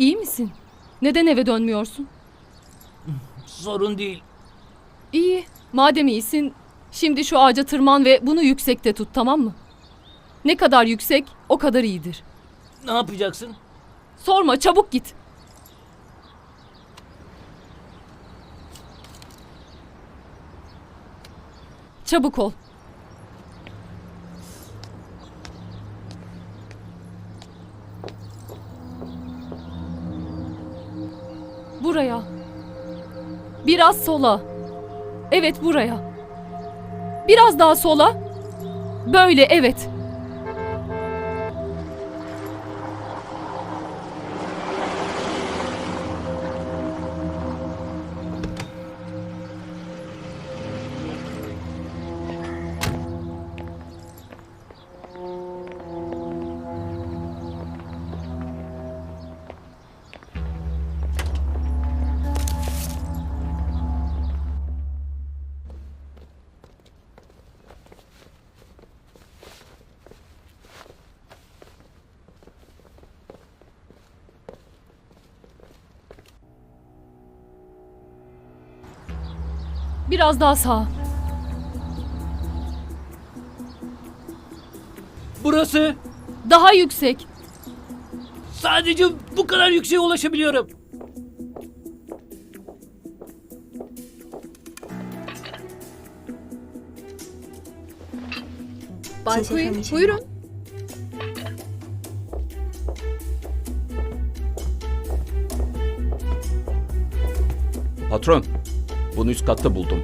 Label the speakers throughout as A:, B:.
A: İyi misin? Neden eve dönmüyorsun?
B: Sorun değil.
A: İyi. Madem iyisin, şimdi şu ağaca tırman ve bunu yüksekte tut, tamam mı? Ne kadar yüksek, o kadar iyidir.
B: Ne yapacaksın?
A: Sorma, çabuk git. Çabuk ol. Buraya. Biraz sola. Evet buraya. Biraz daha sola. Böyle evet. Biraz daha sağa.
B: Burası.
A: Daha yüksek.
B: Sadece bu kadar yükseğe ulaşabiliyorum.
C: Bay Queen, buyurun.
D: Patron, bunu üst katta buldum.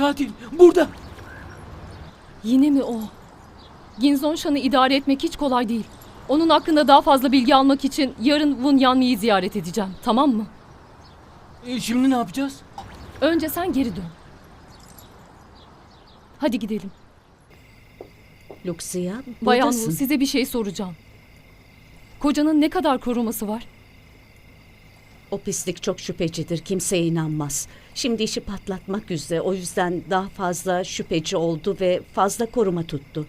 B: Katil burada.
A: Yine mi o? Ginzon Shan'ı idare etmek hiç kolay değil. Onun hakkında daha fazla bilgi almak için yarın Wun Yanmi'yi ziyaret edeceğim. Tamam mı?
B: E, şimdi ne yapacağız?
A: Önce sen geri dön. Hadi gidelim.
C: Luxia,
A: Bayan
C: buradasın.
A: Wu size bir şey soracağım. Kocanın ne kadar koruması var?
C: O pislik çok şüphecidir. Kimseye inanmaz. Şimdi işi patlatmak üzere. O yüzden daha fazla şüpheci oldu ve fazla koruma tuttu.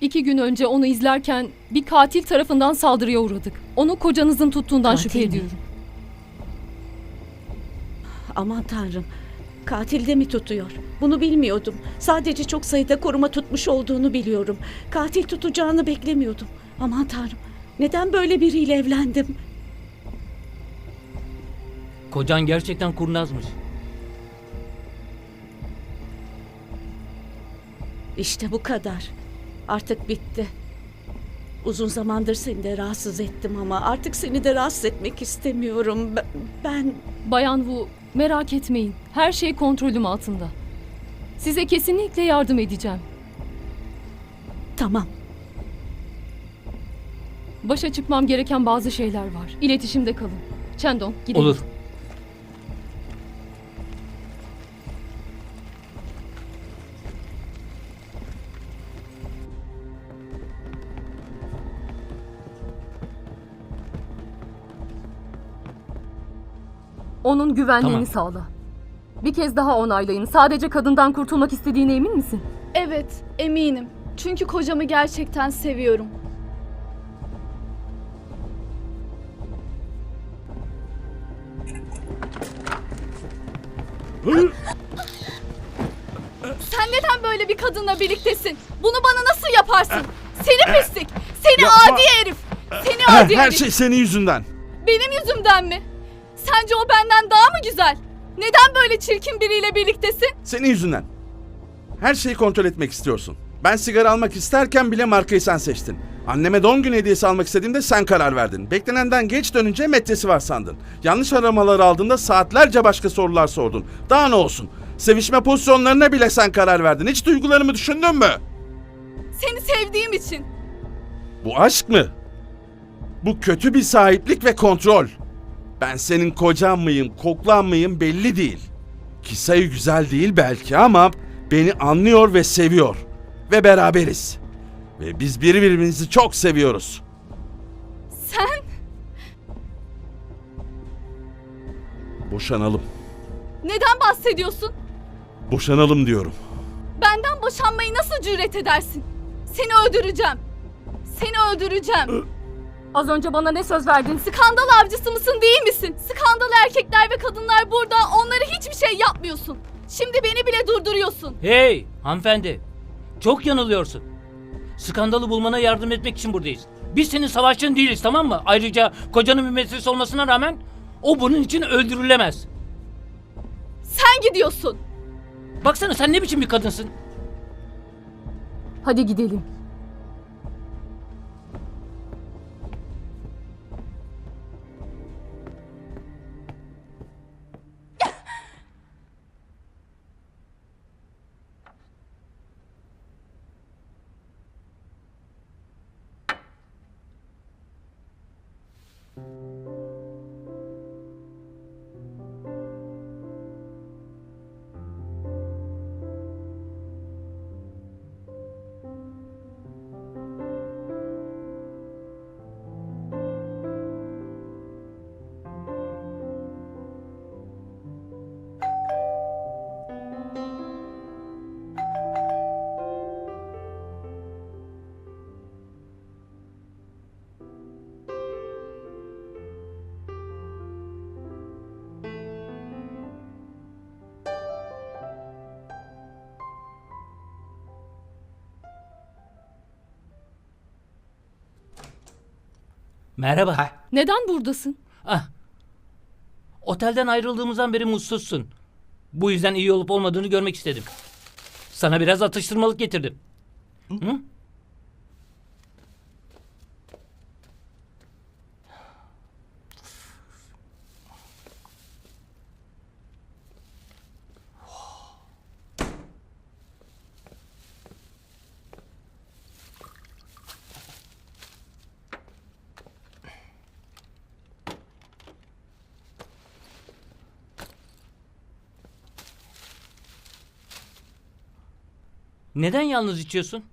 A: İki gün önce onu izlerken bir katil tarafından saldırıya uğradık. Onu kocanızın tuttuğundan
C: Katil
A: şüphe
C: mi?
A: ediyorum.
C: Aman tanrım. Katil de mi tutuyor? Bunu bilmiyordum. Sadece çok sayıda koruma tutmuş olduğunu biliyorum. Katil tutacağını beklemiyordum. Aman tanrım. Neden böyle biriyle evlendim?
B: Kocan gerçekten kurnazmış.
C: İşte bu kadar. Artık bitti. Uzun zamandır seni de rahatsız ettim ama artık seni de rahatsız etmek istemiyorum. Ben, ben
A: Bayan Wu merak etmeyin. Her şey kontrolüm altında. Size kesinlikle yardım edeceğim.
C: tamam.
A: Başa çıkmam gereken bazı şeyler var. İletişimde kalın. Chendong gidelim.
B: Olur.
A: Onun güvenliğini
B: Tamam.
A: sağla. Bir kez daha onaylayın. Sadece kadından kurtulmak istediğine emin misin?
E: Evet, eminim. Çünkü kocamı gerçekten seviyorum. Sen neden böyle bir kadınla birliktesin? Bunu bana nasıl yaparsın? Seni pislik. Seni
F: Yapma.
E: adi herif. Seni adi
F: Her
E: herif.
F: şey senin yüzünden.
E: Benim yüzümden mi? Sence o benden daha mı güzel? Neden böyle çirkin biriyle birliktesin?
F: Senin yüzünden. Her şeyi kontrol etmek istiyorsun. Ben sigara almak isterken bile markayı sen seçtin. Anneme doğum günü hediyesi almak istediğimde sen karar verdin. Beklenenden geç dönünce metresi var sandın. Yanlış aramaları aldığında saatlerce başka sorular sordun. Daha ne olsun? Sevişme pozisyonlarına bile sen karar verdin. Hiç duygularımı düşündün mü?
E: Seni sevdiğim için.
F: Bu aşk mı? Bu kötü bir sahiplik ve kontrol. Ben senin kocan mıyım, koklan mıyım belli değil. Kisayı güzel değil belki ama beni anlıyor ve seviyor. Ve beraberiz. Ve biz birbirimizi çok seviyoruz.
E: Sen
F: Boşanalım.
E: neden bahsediyorsun?
F: Boşanalım diyorum.
E: Benden boşanmayı nasıl cüret edersin? Seni öldüreceğim. Seni öldüreceğim.
A: Az önce bana ne söz verdin?
E: Skandal avcısı mısın değil misin? Skandal erkekler ve kadınlar burada. Onlara hiçbir şey yapmıyorsun. Şimdi beni bile durduruyorsun.
B: Hey hanımefendi. Çok yanılıyorsun. Skandalı bulmana yardım etmek için buradayız. Biz senin savaşçın değiliz tamam mı? Ayrıca kocanın bir meselesi olmasına rağmen o bunun için öldürülemez.
E: Sen gidiyorsun.
B: Baksana sen ne biçim bir kadınsın?
A: Hadi gidelim.
B: Merhaba.
A: Neden buradasın?
B: Ah. Otelden ayrıldığımızdan beri mutsuzsun. Bu yüzden iyi olup olmadığını görmek istedim. Sana biraz atıştırmalık getirdim. Hı? Neden yalnız içiyorsun?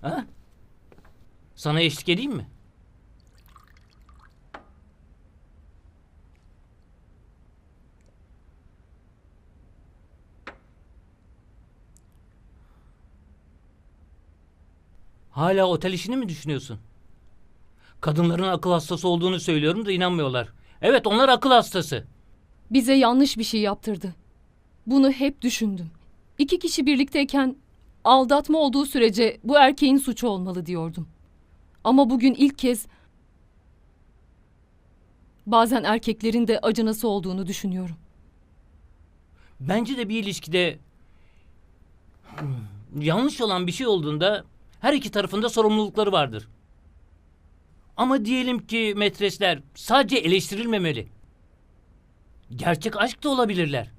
B: Ha? Sana eşlik edeyim mi? Hala otel işini mi düşünüyorsun? Kadınların akıl hastası olduğunu söylüyorum da inanmıyorlar. Evet onlar akıl hastası.
A: Bize yanlış bir şey yaptırdı. Bunu hep düşündüm. İki kişi birlikteyken aldatma olduğu sürece bu erkeğin suçu olmalı diyordum. Ama bugün ilk kez bazen erkeklerin de acınası olduğunu düşünüyorum.
B: Bence de bir ilişkide yanlış olan bir şey olduğunda her iki tarafında sorumlulukları vardır. Ama diyelim ki metresler sadece eleştirilmemeli. Gerçek aşk da olabilirler.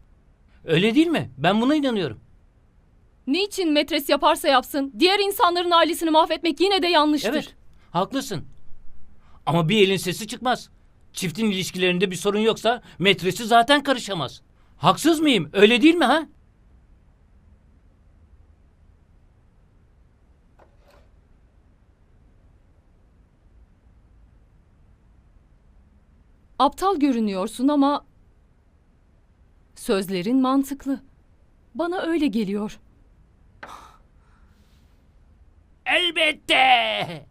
B: Öyle değil mi? Ben buna inanıyorum.
A: Niçin metres yaparsa yapsın, diğer insanların ailesini mahvetmek yine de yanlıştır.
B: Evet, haklısın. Ama bir elin sesi çıkmaz. Çiftin ilişkilerinde bir sorun yoksa metresi zaten karışamaz. Haksız mıyım? Öyle değil mi ha?
A: Aptal görünüyorsun ama sözlerin mantıklı. Bana öyle geliyor.
B: Elbette.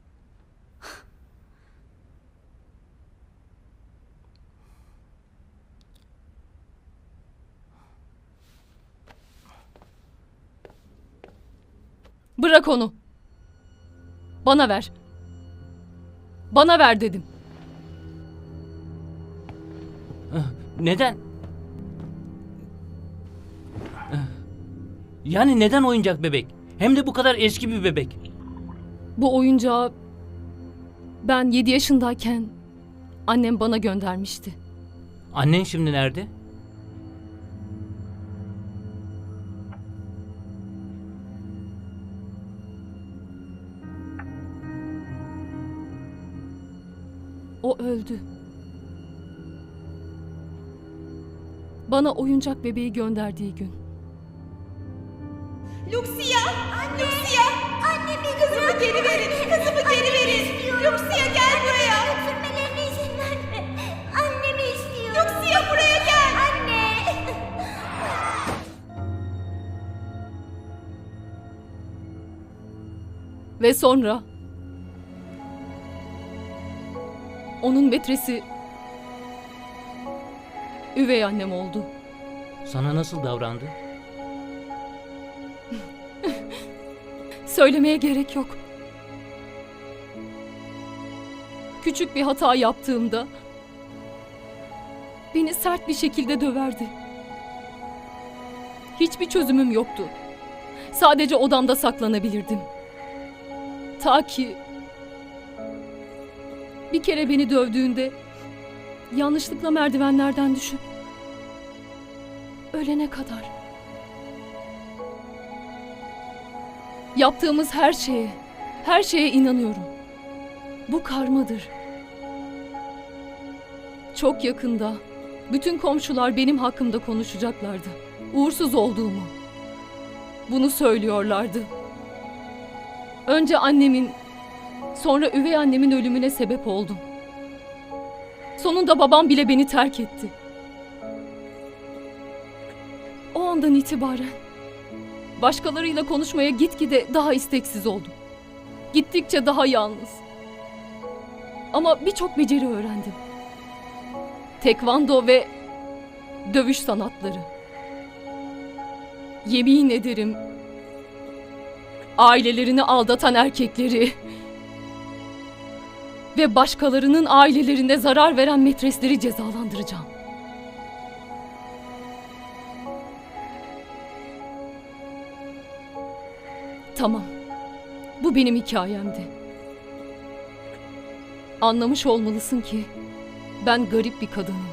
A: Bırak onu. Bana ver. Bana ver dedim.
B: Neden? Yani neden oyuncak bebek? Hem de bu kadar eski bir bebek.
A: Bu oyuncağı ben 7 yaşındayken annem bana göndermişti.
B: Annen şimdi nerede?
A: O öldü. Bana oyuncak bebeği gönderdiği gün.
G: Luxia! Anne! Luxia! Anne kızımı geri verin! Kızımı geri verin! Luxia gel buraya! Götürmelerine izin verme. Annemi istiyorum. Luxia buraya gel! Anne!
A: Ve sonra onun metresi üvey annem oldu.
B: Sana nasıl davrandı?
A: Söylemeye gerek yok. Küçük bir hata yaptığımda beni sert bir şekilde döverdi. Hiçbir çözümüm yoktu. Sadece odamda saklanabilirdim. Ta ki bir kere beni dövdüğünde yanlışlıkla merdivenlerden düşüp ölene kadar. Yaptığımız her şeye, her şeye inanıyorum. Bu karmadır. Çok yakında bütün komşular benim hakkımda konuşacaklardı. Uğursuz olduğumu. Bunu söylüyorlardı. Önce annemin, sonra üvey annemin ölümüne sebep oldum. Sonunda babam bile beni terk etti. O andan itibaren Başkalarıyla konuşmaya gitgide daha isteksiz oldum. Gittikçe daha yalnız. Ama birçok beceri öğrendim. Tekvando ve dövüş sanatları. Yemin ederim ailelerini aldatan erkekleri ve başkalarının ailelerine zarar veren metresleri cezalandıracağım. Tamam. Bu benim hikayemdi. Anlamış olmalısın ki ben garip bir kadınım.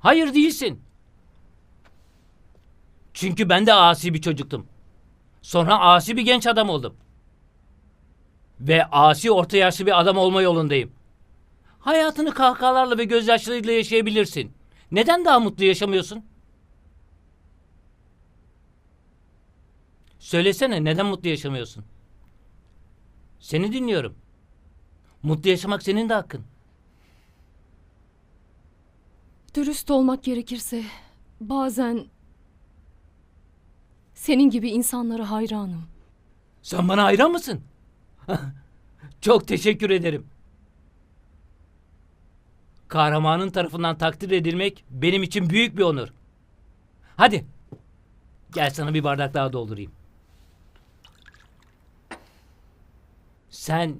B: Hayır değilsin. Çünkü ben de asi bir çocuktum. Sonra asi bir genç adam oldum. Ve asi orta yaşlı bir adam olma yolundayım. Hayatını kahkahalarla ve gözyaşlarıyla yaşayabilirsin. Neden daha mutlu yaşamıyorsun? Söylesene neden mutlu yaşamıyorsun? Seni dinliyorum. Mutlu yaşamak senin de hakkın.
A: Dürüst olmak gerekirse bazen senin gibi insanlara hayranım.
B: Sen bana hayran mısın? Çok teşekkür ederim. Kahramanın tarafından takdir edilmek benim için büyük bir onur. Hadi. Gel sana bir bardak daha doldurayım. Sen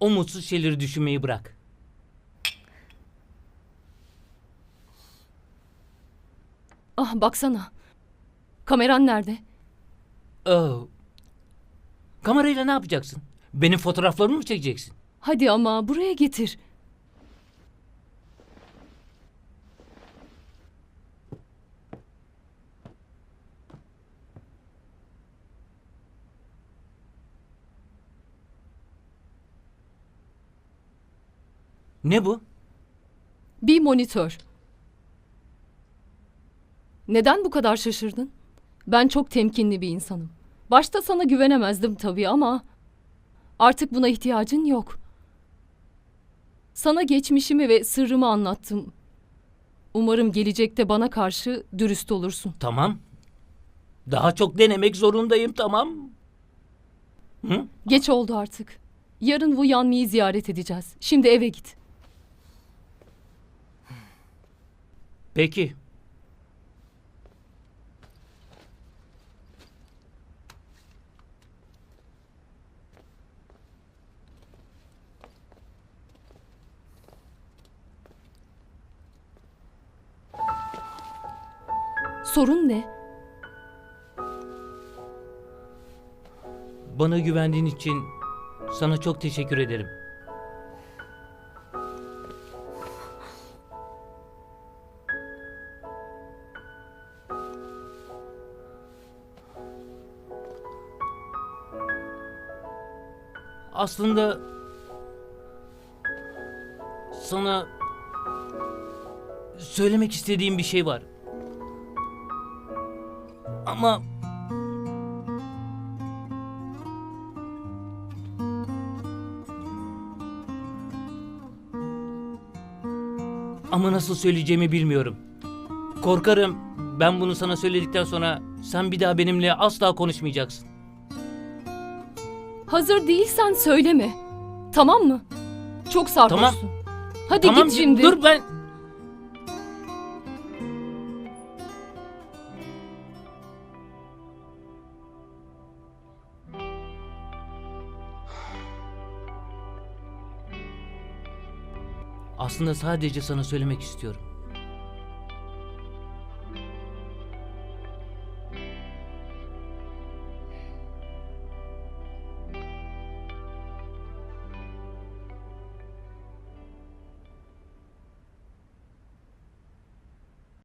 B: o mutsuz şeyleri düşünmeyi bırak.
A: Ah baksana. Kameran nerede?
B: Oh. Kamerayla ne yapacaksın? Benim fotoğraflarımı mı çekeceksin?
A: Hadi ama buraya getir.
B: Ne bu?
A: Bir monitör. Neden bu kadar şaşırdın? Ben çok temkinli bir insanım. Başta sana güvenemezdim tabii ama artık buna ihtiyacın yok. Sana geçmişimi ve sırrımı anlattım. Umarım gelecekte bana karşı dürüst olursun.
B: Tamam. Daha çok denemek zorundayım tamam. Hı?
A: Geç oldu artık. Yarın Wu Yanmi'yi ziyaret edeceğiz. Şimdi eve git.
B: Peki.
A: Sorun ne?
B: Bana güvendiğin için sana çok teşekkür ederim. Aslında sana söylemek istediğim bir şey var. Ama Ama nasıl söyleyeceğimi bilmiyorum. Korkarım ben bunu sana söyledikten sonra sen bir daha benimle asla konuşmayacaksın.
A: Hazır değilsen söyleme. Tamam mı? Çok sarhoşsun.
B: Tamam.
A: Hadi
B: tamam
A: git şimdi.
B: dur ben... Aslında sadece sana söylemek istiyorum.